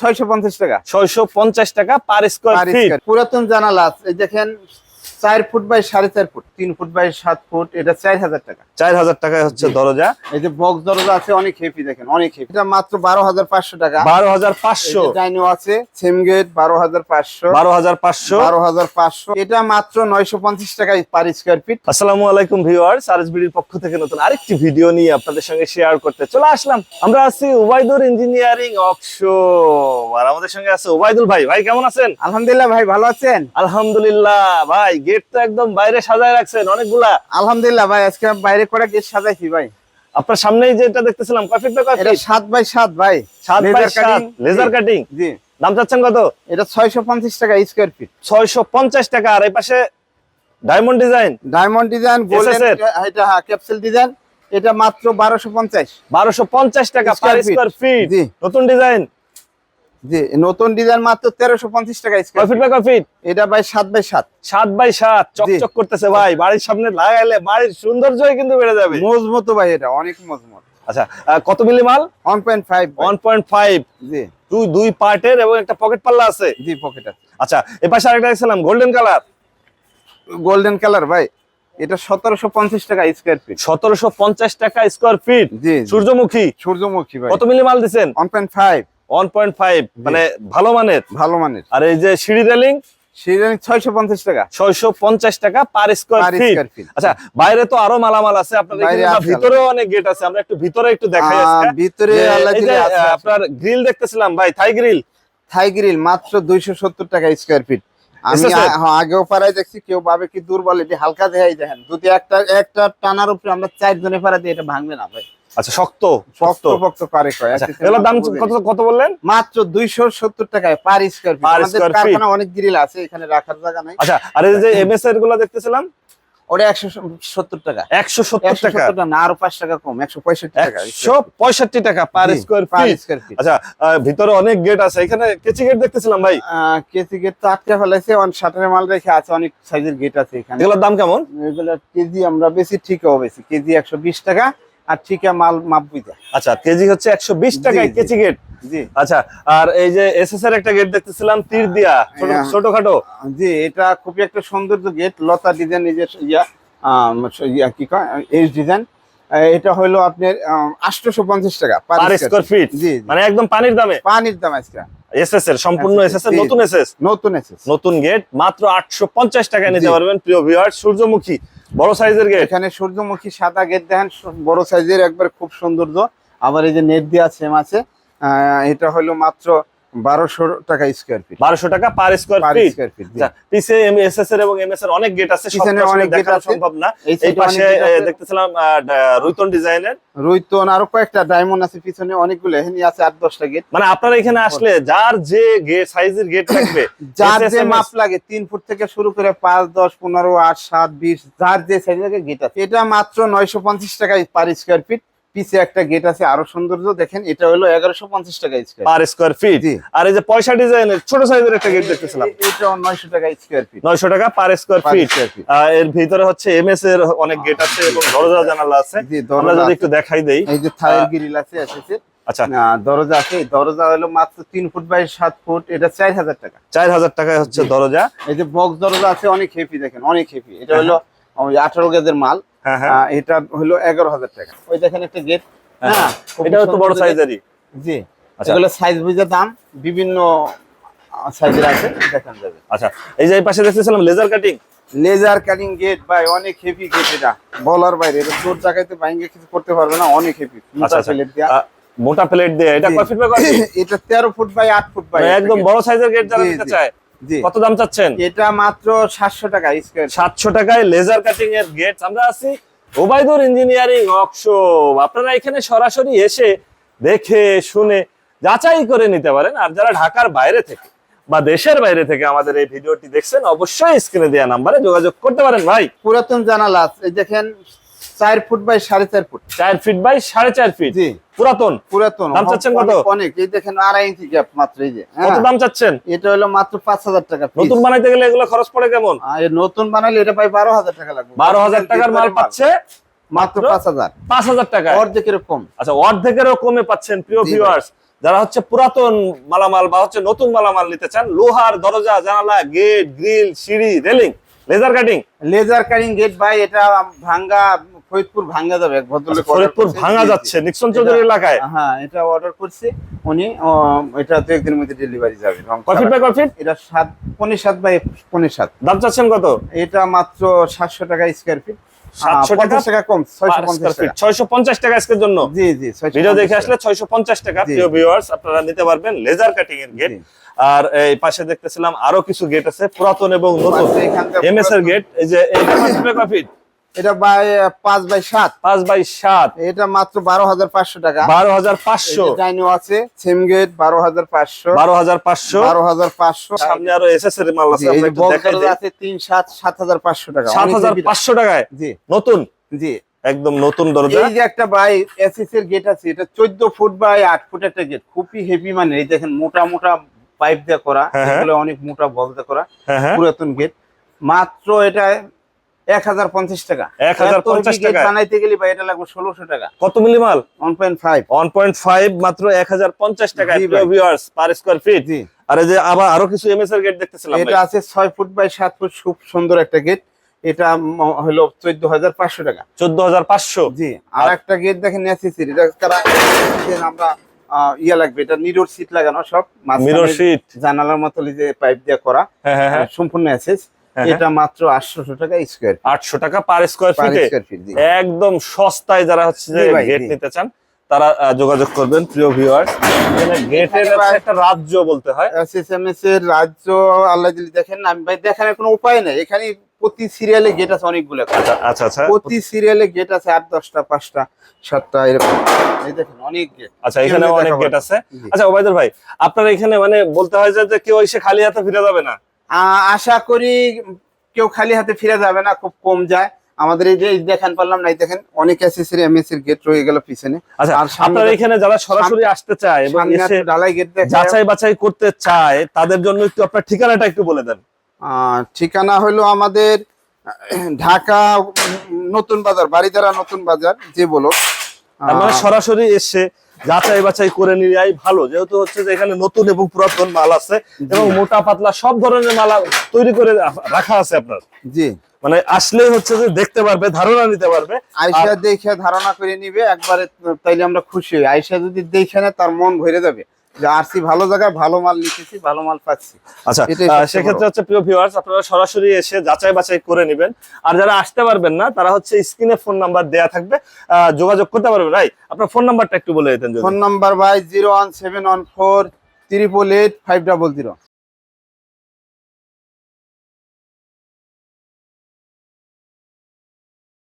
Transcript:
ছয়শো পঞ্চাশ টাকা। ছয়শো পঞ্চাশ টাকা পার স্কোয়ার ফিট পুরাতন জানালা আছে। এই দেখেন চার ফুট বাই সাড়ে চার ফুট তিন ফুট বাই সাত ফুট এটা চার হাজার টাকা। চার হাজার টাকায় হচ্ছে দরজা। এই যে বক্স দরজা আছে অনেক হেভি দেখেন অনেক হেভি এটা মাত্র বারো হাজার পাঁচশো টাকা। বারো হাজার পাঁচশো। ডাইনিও আছে সেম গেট বারো হাজার পাঁচশো। বারো হাজার পাঁচশো। বারো হাজার পাঁচশো। এটা মাত্র নয়শো পঞ্চাশ টাকা পার স্কোয়ার ফিট আসসালামু আলাইকুম ভিউয়ার্স আরএসবিডির পক্ষ থেকে নতুন আরেকটি ভিডিও নিয়ে আপনাদের সঙ্গে শেয়ার করতে চলে আসলাম। আমরা আছি উবাইদুর ইঞ্জিনিয়ারিং আর আমাদের সঙ্গে আছে উবাইদুল ভাই। ভাই কেমন আছেন? আলহামদুলিল্লাহ ভাই ভালো আছেন? আলহামদুলিল্লাহ। ভাই গেট তো একদম বাইরে সাজায় রাখছেন অনেকগুলা। আলহামদুলিল্লাহ ভাই আজকে বাইরে করে গেট সাজাইছি ভাই। আপনার সামনেই যেটা দেখতেছিলাম কয় ফিট বাই এটা ফিট সাত বাই সাত ভাই সাত বাই Laser সাত cutting, লেজার কাটিং জি। দাম চাচ্ছেন কত? এটা ছয়শো পঞ্চাশ টাকা স্কোয়ার ফিট ছয়শো পঞ্চাশ টাকা। আর এই পাশে diamond design diamond design golden এটা হ্যাঁ ক্যাপসুল ডিজাইন এটা মাত্র বারোশো পঞ্চাশ। বারোশো পঞ্চাশ টাকা পার। স্কোয়ার ফিট জি। নতুন ডিজাইন জি নতুন ডিজাইন মাত্র তেরোশো পঞ্চাশ টাকা কয় স্কোয়ার ফিট বাই ফিট এটা ভাই সাত বাই সাত। সাত বাই সাত চকচক করতেছে ভাই বাড়ির সামনে লাগাইলে বাড়ির সৌন্দর্যই কিন্তু বেড়ে যাবে। মজবুত ভাই এটা অনেক মজবুত। আচ্ছা কত মিলি মাল? One point five one point five জি। দুই দুই পার্টের এবং একটা পকেট পাল্লা আছে। জি পকেট আছে। আচ্ছা এ পাশে আরেকটা দেখছিলাম গোল্ডেন কালার গোল্ডেন কালার ভাই এটা সতেরোশো পঞ্চাশ টাকা স্কোয়ার ফিট সতেরোশো পঞ্চাশ টাকা স্কোয়ার ফিট। সূর্যমুখী। সূর্যমুখী ভাই। কত মিলি মাল দিচ্ছেন one point five one point five মানে ভালো মানের? ভালো মানের। আর এই যে সিঁড়ি রেলিং? ছয়শো পঞ্চাশ টাকা। ছয়শো পঞ্চাশ টাকা পার স্কোয়ার ফিট আচ্ছা বাইরে তো আরও মালামাল আছে আপনাদের ভিতরেও অনেক গেট আছে আমরা একটু ভিতরে একটু দেখাই ভিতরে। আপনার গ্রিল দেখতেছিলাম ভাই থাই গ্রিল থাই গ্রিল মাত্র দুইশো সত্তর টাকা স্কোয়ার ফিট আমি আগেও পাড়ায় দেখছি কেউ ভাবে কি দুর্বল এটি হালকা দেখাই দেখেন। যদি একটা একটা টানার উপরে আমরা চার জনে পাড়া দিয়ে এটা ভাঙবে না ভাই। আচ্ছা শক্ত শক্ত। পক্ত করে আচ্ছা এগুলোর দাম কত কত বললেন? মাত্র দুইশো সত্তর টাকায় পার স্কোয়ার ফিট আমাদের কারখানা অনেক গ্রিল আছে এখানে রাখার জায়গা নাই। আচ্ছা আর এই যে এমএস এরগুলো দেখতেছিলাম? ওটা একশো সত্তর টাকা। একশো সত্তর একশো টাকা সত্তর টাকা না আরও পাঁচ টাকা কম একশো পঁয়ষট্টি টাকা। একশো পঁয়ষট্টি টাকা পার স্কোয়ার per ফিট আচ্ছা ভিতরে অনেক গেট আছে। এখানে কেচি গেট দেখতেছিলাম ভাই? কেজি গেট তো আটকে ফেলাইছে অন শাটারের মাল রেখে আছে অনেক সাইজের গেট আছে এখানে। এগুলোর দাম কেমন? এগুলো কেজি আমরা বেশি ঠিকও বেশি কেজি একশো বিশ টাকা। আর ঠিকা মাল মাপ বুঝা। আচ্ছা কেজি হচ্ছে একশো বিশ টাকায় জি। কেচি গেট জি। আচ্ছা আর এই যে এসএস একটা গেট দেখতেছিলাম তীর দিয়া ছোট হ্যাঁ। ছোটখাটো। জি এটা খুবই একটা সৌন্দর্য গেট লতা ডিজাইন নিজের ইয়া কি কয় এইচ ডিজাইন এটা হলো আপনার আটশোশো পঞ্চাশ টাকা পার স্কোয়ার ফিট জি। মানে একদম পানির দামে? পানির দাম আজকে। এসএস এর সম্পূর্ণ এসএস এর। নতুন এসএস নতুন এসেছে নতুন গেট মাত্র আটশো পঞ্চাশ টাকায় নিতে পারবেন প্রিয় ভিউয়ার সূর্যমুখী বড় সাইজের গেট এখানে সূর্যমুখী সাদা গেট দেখেন, বড় সাইজের, একবার খুব সৌন্দর্য। আবার এই যে নেট দেওয়া সেম আছে। এটা হলো মাত্র বারোশো টাকা স্কোয়ার ফিট বারোশো টাকা per square feet square feet পিছে এস এর এবং এমএস এর অনেক গেট আছে অনেক আছে। সম্ভব না। এই পাশে। দেখতেছিলাম রুইতন ডিজাইনের। রুইতন আরও কয়েকটা ডায়মন্ড আছে পিছনে অনেকগুলো। এখানে আছে আট দশটা গেট মানে আপনারা এখানে আসলে যার যে সাইজের গেট লাগবে যার যে মাপ লাগে তিন ফুট থেকে শুরু করে পাঁচ দশ পনেরো আট সাত বিশ যার যে সাইজ লাগে গেট আছে। এটা মাত্র নয়শো পঞ্চাশ টাকায় পার স্কোয়ার ফিট পিছে একটা গেট আছে আরও সৌন্দর্য দেখেন এটা হলো এগারোশো পঞ্চাশ টাকা স্কোয়ার পার স্কোয়ার ফিট আর এই যে পয়সা ডিজাইনের ছোট সাইজের একটা গেট দেখতেছিলাম। এটাও নয়শো টাকা স্কোয়ার ফিট নয়শো টাকা পার স্কোয়ার ফিট এর ভিতরে হচ্ছে এমএস এর অনেক গেট আছে এবং দরজা জানালা আছে। আমরা যদি একটু দেখাই দেই। এই যে থায়ের গ্রিল আছে এসেছে। আচ্ছা। দরজা আছে। দরজা হলো মাত্র তিন ফুট বাই সাত ফুট এটা চার হাজার টাকা। চার হাজার টাকায় হচ্ছে দরজা। এই যে বক্স দরজা আছে অনেক হেভি দেখেন অনেক হেভি এটা হলো আঠারো গেজের মাল। হ্যাঁ হ্যাঁ এটা হলো এগারো হাজার টাকা। ওই দেখেন একটা গেট হ্যাঁ। খুব এটাও তো বড় সাইজেরই জি। আচ্ছা। এগুলো সাইজ বুঝে দাম বিভিন্ন সাইজের আছে দেখান যাবে। আচ্ছা এই যে এই পাশে দেখতেছিলাম laser cutting laser cutting gate ভাই অনেক হেভি গেট এটা। বলার বাইরে এটা চোর জায়গাতে বাইঙ্গে কিছু করতে পারবে না অনেক হেভি আচ্ছা আচ্ছা। প্লেট দিয়া। মোটা প্লেট দিয়ে এটা। কয় ফিট বাই কয় এটা তেরো ফুট বাই আট ফুট বাই একদম বড় সাইজের গেট যারা নিতে চায় কত দাম চাচ্ছেন? এটা মাত্র সাতশো টাকা স্কোয়ার সাতশো টাকায় লেজার কাটিং এর গেট আমরা আছি ওবাইদুর ইঞ্জিনিয়ারিং ওয়ার্কশপ আপনারা এখানে সরাসরি এসে দেখে শুনে যাচাই করে নিতে পারেন। আর যারা ঢাকার বাইরে থেকে বা দেশের বাইরে থেকে আমাদের এই ভিডিওটি দেখছেন অবশ্যই স্ক্রিনে দেওয়া নাম্বারে যোগাযোগ করতে পারেন ভাই। পুরাতন জানালা এই দেখেন চার ফুট বাই সাড়ে চার ফুট। চার ফিট বাই সাড়ে চার ফিট পুরাতন। পুরাতন। দাম চাচ্ছেন কত? অনেক- এই দেখেন আড়াই ইঞ্চি গ্যাপ মাত্র এই যে। কত হ্যাঁ। দাম চাচ্ছেন? এটা হলো মাত্র পাঁচ হাজার টাকা নতুন বানাইতে গেলে এগুলো খরচ পড়ে কেমন? নতুন বানালে এটা পাই বারো হাজার টাকা লাগবে। বারো হাজার টাকার মাল পাচ্ছে মাত্র পাঁচ হাজার। পাঁচ হাজার টাকা অর্ধেকের কম। আচ্ছা অর্ধেকেরও কমে পাচ্ছেন প্রিয় ভিউয়ার্স যারা হচ্ছে পুরাতন মালামাল বা হচ্ছে নতুন মালামাল নিতে চান লোহার দরজা জানালা গেট গ্রিল সিঁড়ি railing laser cutting laser cutting gate ভাই এটা ভাঙ্গা ফরিদপুর ভাঙ্গা যাবে এক ভদ্রলোক order ফরিদপুর করছে। ভাঙা জি, জি। যাচ্ছে নিক্সন চৌধুরী এলাকায়? হ্যাঁ এটা অর্ডার করছে উনি এটা দু একদিনের মধ্যে ডেলিভারি যাবে ছাড়া। বাই কয় ফিট এটা সাত পনেরো সাত বাই পনেরো সাত। দাম চাচ্ছেন কত? এটা মাত্র সাতশো টাকা স্কোয়ার ফিট 700 টাকা? টাকা কম ছয়শো পঞ্চাশ টাকা। ছয়শো পঞ্চাশ টাকা আজকের জন্য। জি জি 650 দেখে আসলে ছয়শো পঞ্চাশ টাকা জি। ভিউয়ার্স আপনারা নিতে পারবেন লেজার কাটিং এর গেট আর এই পাশে দেখতেছিলাম আরও কিছু গেট আছে পুরাতন এবং নতুন। এখানকার এমএস এর গেট এই যে এটা বাই পাঁচ বাই সাত। পাঁচ বাই সাত। এটা মাত্র বারো হাজার পাঁচশো টাকা। বারো হাজার পাঁচশো। ডাইনিও আছে সেম গেট বারো হাজার পাঁচশো। বারো হাজার পাঁচশো। বারো হাজার পাঁচশো। সামনে আরও এসএস এর মাল আছে তিন সাত সাত হাজার পাঁচশো টাকা। সাত হাজার পাঁচশো টাকায়? জি। নতুন? জি। একদম নতুন দরজা। এই যে একটা বাই এসএস এর গেট আছে এটা চোদ্দ ফুট বাই আট ফুট একটা গেট খুবই হেভি মানে এই দেখেন মোটা মোটা পাইপ দিয়ে করা। হ্যাঁ, হ্যাঁ। এগুলো অনেক মোটা বল দিয়ে করা। হ্যাঁ পুরাতন গেট মাত্র এটা এক হাজার পঞ্চাশ টাকা। 1050 এত heavy gate বানাইতে গেলে ভাই এটা লাগবে ষোলোশো টাকা। কত মিলি মাল? One point five one point five মাত্র এক হাজার পঞ্চাশ পার স্কোয়ার ফিট যে আবার আরও কিছু এমএস এর গেট দেখতেছিলাম এটা আছে ছয় ফুট বাই সাত ফুট খুব সুন্দর একটা গেট এটা হলো চোদ্দ হাজার পাঁচশো টাকা। চোদ্দ হাজার পাঁচশো। জি। আর একটা গেট দেখেন নেসেসির এটা আমরা ইয়ে লাগবে এটা সিট লাগানো সব। মিরর শিট জানালার মতো যে পাইপ দিয়ে করা। হ্যাঁ হ্যাঁ হ্যাঁ। সম্পূর্ণ অ্যাসেস এটা মাত্র আটশোশো টাকা স্কোয়ার আটশো টাকা পার স্কোয়ার ফিটে একদম সস্তায় যারা হচ্ছে যে গেট। নিতে চান তারা যোগাযোগ করবেন প্রিয় ভিউয়ার্স গেটের একটা রাজ্য বলতে হয়। এসএসএমএস এর রাজ্য আল্লাহ দিলি দেখেন আমি ভাই দেখানোর কোনো উপায় নেই। এখানে প্রতি সিরিয়ালে গেট আছে অনেকগুলো। আচ্ছা আচ্ছা আচ্ছা। প্রতি সিরিয়ালে গেট আছে আট দশটা পাঁচটা সাতটা এরকম। এই দেখেন অনেক গেট আচ্ছা এখানে অনেক গেট আছে। আচ্ছা ওবায়দুল ভাই আপনার এখানে মানে বলতে হয় যে কেউ এসে খালি হাতে ফিরে যাবে না? আশা করি কেউ খালি হাতে ফিরে যাবে না খুব কম যায়। আমাদের এই যে দেখেন পারলাম না দেখেন অনেক এসএসসি এমএস এর গেট রয়ে গেল পিছনে। আচ্ছা আপনার এখানে যারা সরাসরি আসতে চায় এবং এসে ডালাই গেট দেখে যাচাই বাছাই করতে চায় তাদের জন্য একটু আপনার ঠিকানাটা একটু বলে দেন। আহ, ঠিকানা হলো আমাদের ঢাকা নতুন বাজার বাড়িদারা নতুন বাজার যে বলো। মানে সরাসরি এসে যাচাই বাছাই করে নিয়ে ভালো। যেহেতু হচ্ছে যে এখানে নতুন এবং পুরাতন মাল আছে এবং মোটা পাতলা সব ধরনের মালা তৈরি করে রাখ- আছে আপনার। জি। মানে আসলেই হচ্ছে যে দেখতে পারবে ধারণা নিতে পারবে। আয়সা দেখে ধারণা করে নিবে একবারে তাইলে আমরা খুশি হই। আয়সা যদি দেখে না তার মন ভরে যাবে। আরসি ভালো জায়গায় ভালো মাল নিতেছি ভালো মাল পাচ্ছি। আচ্ছা সেক্ষেত্রে হচ্ছে প্রিয় ভিউয়ার্স আপনারা সরাসরি এসে যাচাই বাছাই করে নেবেন। আর যারা আসতে পারবেন না তারা হচ্ছে স্ক্রিনে ফোন নাম্বার দেয়া থাকবে। যোগাযোগ করতে পারবেন। ভাই আপনার ফোন নাম্বারটা একটু বলে দিতেন ফোন নাম্বার ভাই zero one seven one four triple eight five double zero